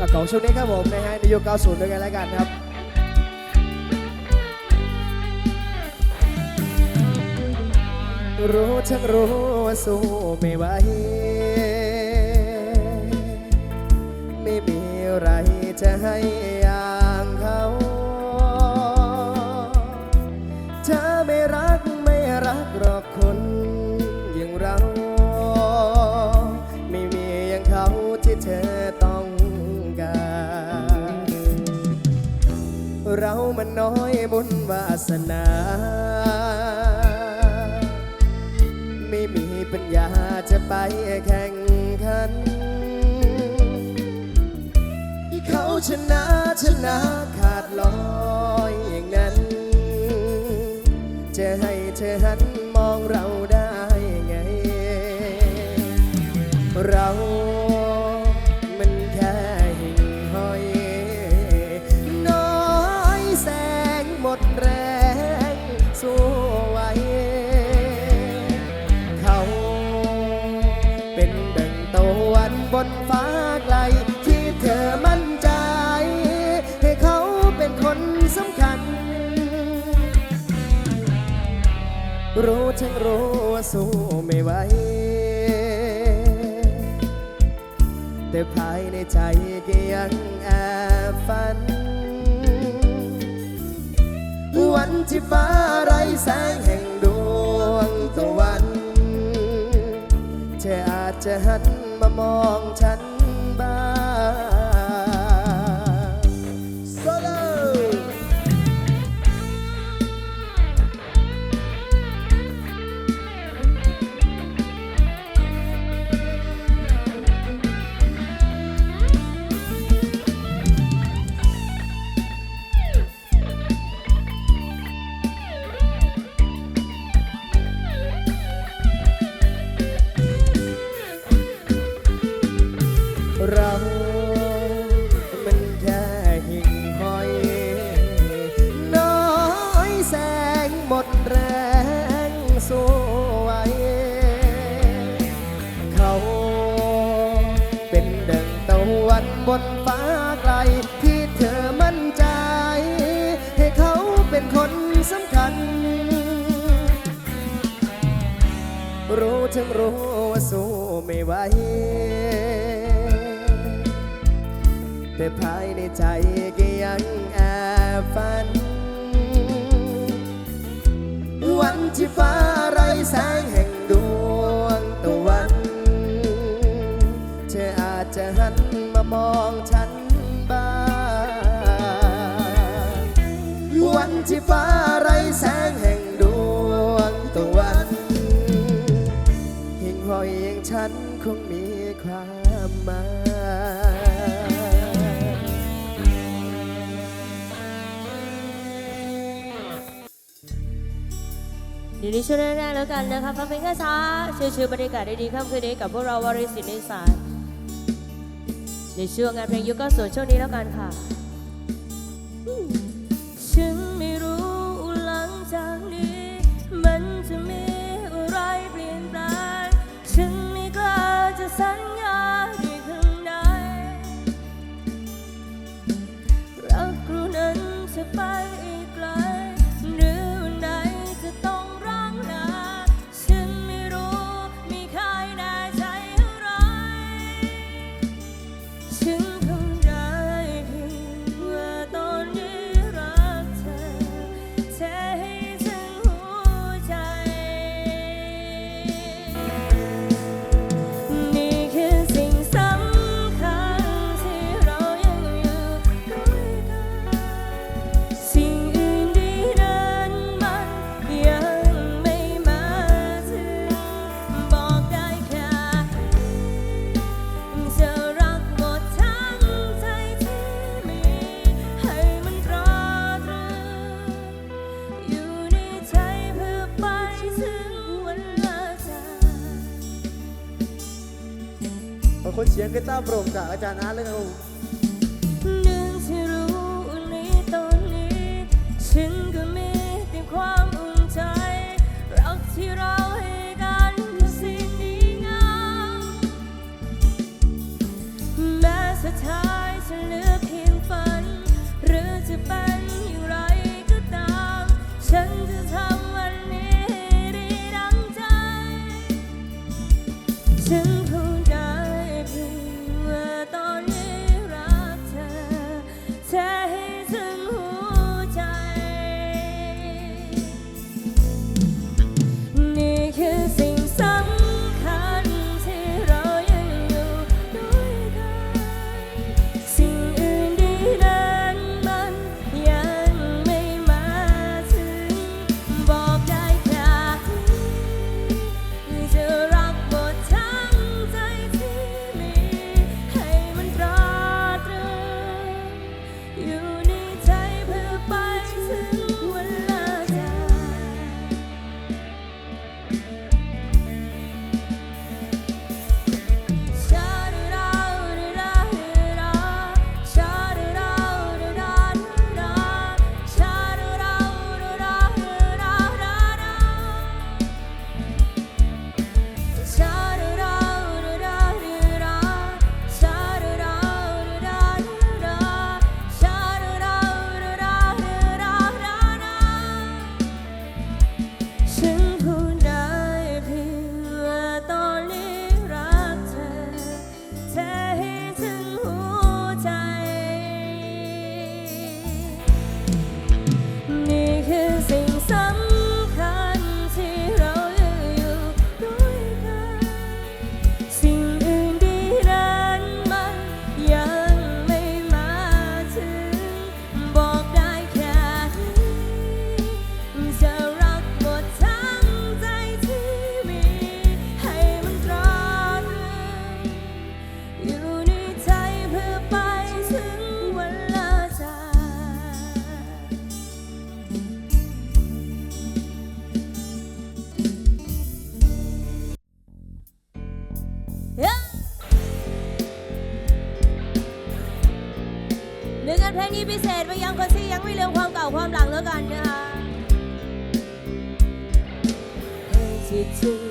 กับของช่วงนี้ครับผมนะฮะในยุค90ด้วยกันแล้วกันครับรู้ทั้งรู้ว่าสู้ไม่ไหวไม่มีอะไรจะให้ เรามันน้อยบุญวาสนา ไม่มีปัญญาจะไปแข่งขัน เขาชนะชนะขาดลอยอย่างนั้น จะให้เธอหัน ดแรงสู้ไว้เขาเป็นดังตะวันบนฟ้าไกล ที่เธอมั่นใจ ให้เขาเป็นคนสำคัญ รู้ทั้งรู้ว่าสู้ไม่ไหวแต่ภายในใจก็ยังแอบฝัน วันที่ฟ้าไร้แสงแห่งดวงตะวันเธออาจจะหันมามองฉัน ก็ยังแอบฝัน วันที่ฟ้า ยวนี้ช่วยแรกๆแล้วกันนะคะฟังเพลงช้าๆชิวๆบรรยากาศดีๆค่ำคืนนี้กับพวกเราวาริสินในสายในช่วงงานเพลงยุคก็สวนช่วงนี้แล้วกันค่ะ ฉันไม่รู้หลังจากนี้ มันจะมีอะไรเปลี่ยนแปลงฉันไม่กล้าจะสัญญาด้วยคำใดรักรู้นั้นจะไป ขอบคุณเเพ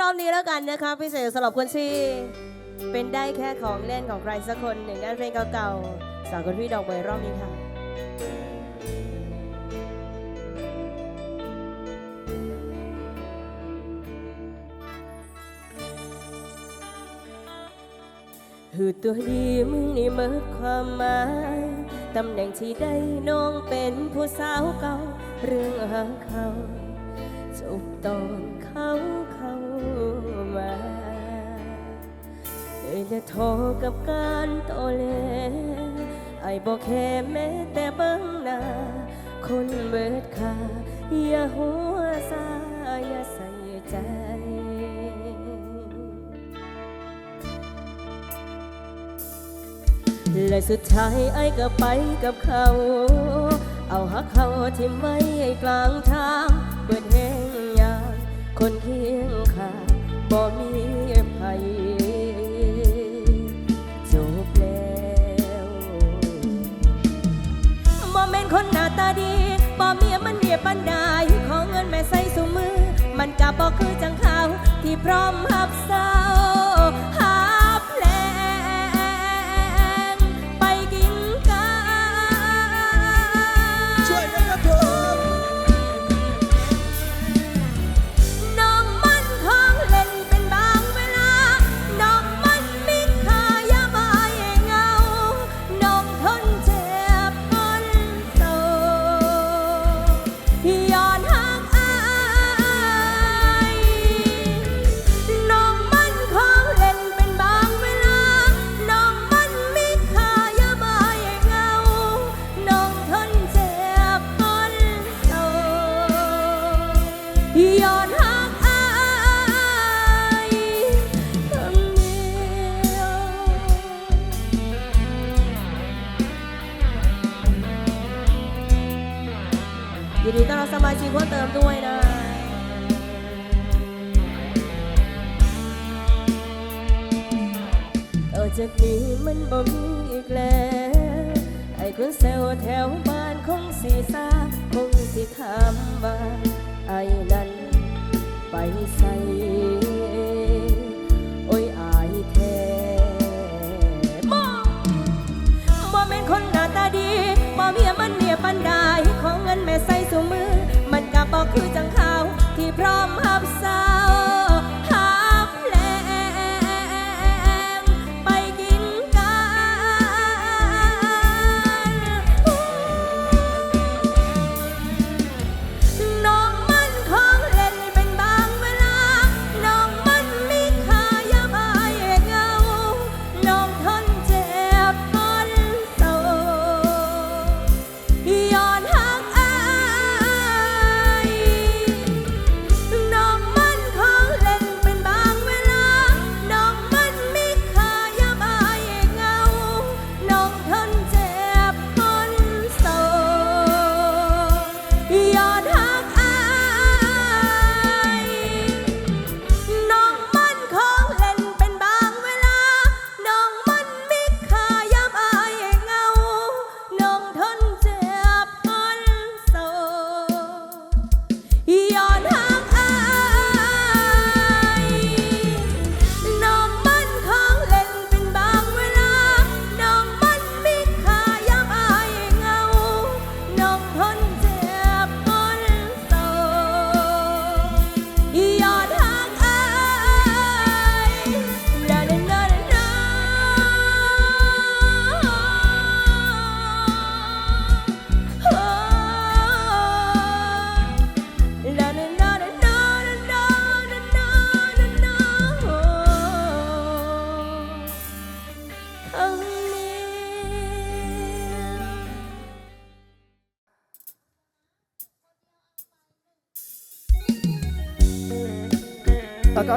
รอบนี้แล้วกันนะคะพิเศษสำหรับคนที่เป็นได้แค่ของเล่นของใครสักคนหนึ่งด้านเพลงเก่าๆสาวคนพี่ดอกใบรอบนี้ค่ะหือตัวดีมึงนี่มืดความหมาย ตำแหน่งที่ได้น้องเป็นผู้สาวเก่า เรื่องหาเขาจบตอน จะโทรกับการโตเลไอบอกแค่แม้แต่เบิ้งหน้าคนเบิดค่าอย่าหัวซาอย่าใส่ใจและสุดท้ายไอ้ก็ไปกับเขา เอาหักเขาที่ไม่ไอ้กลางทาง เปิดแห้งอย่างคนเคียงข้างบ่มี บ่คือจังเขาที่พร้อมหับเศร้า summer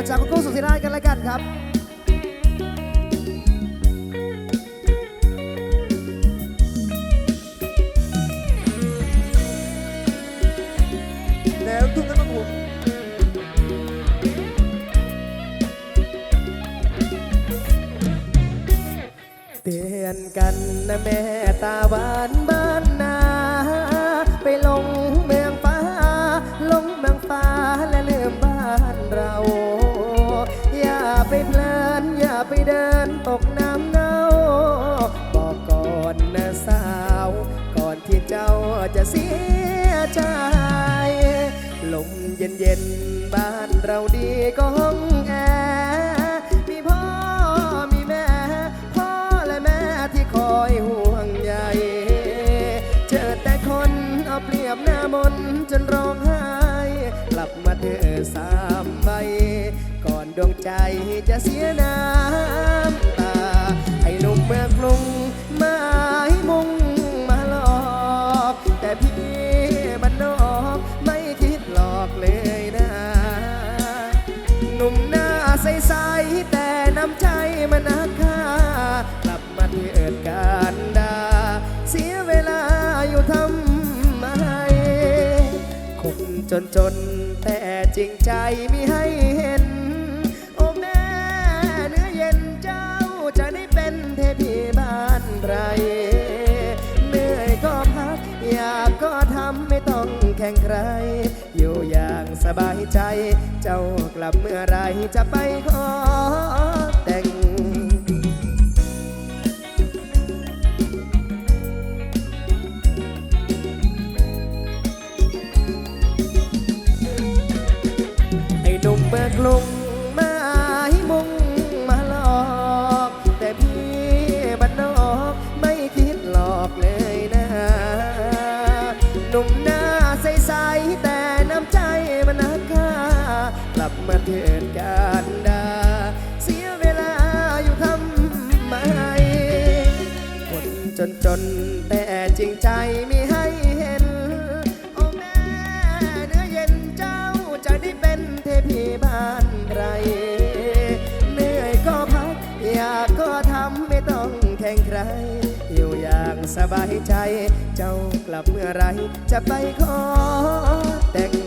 จากคุณกุ้สุธิราชกันแล้วกันครับแล้วทุกท่านผมเตือนกันนะแม่ตาหวานบ้า ใจ ลมเย็นเย็นบ้านเราดีก็ห้องแอร์มีพ่อมีแม่ พ่อและแม่ที่คอยห่วงใยเจอแต่คนเอาเปรียบหน้ามนจนร้องไห้ กลับมาเธอสามใบก่อนดวงใจจะเสียน้ำ จนจนแต่จริงใจไมีให้เห็น โอ้แม่เนื้อเย็นเจ้าจะได้เป็นเทพีบ้านไรเหนื่อยก็พัก อยากก็ทำไม่ต้องแข่งใคร อยู่อย่างสบายใจ เจ้ากลับเมื่อไรจะไปขอ นุ่ สบายใจ เจ้ากลับเมื่อไร จะไปขอแต่ง